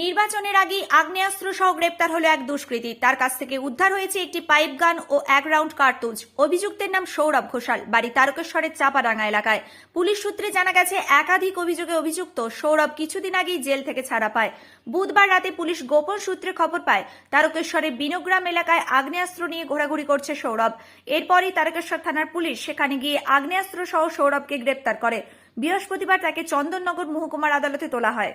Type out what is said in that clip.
নির্বাচনের আগে আগ্নেয়াস্ত্র সহ গ্রেপ্তার হলো এক দুষ্কৃতী। তার কাছ থেকে উদ্ধার হয়েছে একটি পাইপ গান ও এক রাউন্ড কার্তুজ। অভিযুক্তের নাম সৌরভ ঘোষাল, বাড়ি তারকেশ্বরের চাপাডাঙ্গা এলাকায়। পুলিশ সূত্রে জানা গেছে, একাধিক অভিযোগে অভিযুক্ত সৌরভ কিছুদিন আগেই জেল থেকে ছাড়া পায়। বুধবার রাতে পুলিশ গোপন সূত্রে খবর পায়, তারকেশ্বরের বিনোগ্রাম এলাকায় আগ্নেয়াস্ত্র নিয়ে ঘোরাঘুরি করছে সৌরভ। এরপরই তারকেশ্বর থানার পুলিশ সেখানে গিয়ে আগ্নেয়াস্ত্র সহ সৌরভকে গ্রেপ্তার করে। বৃহস্পতিবার তাকে চন্দননগর মহকুমার আদালতে তোলা হয়।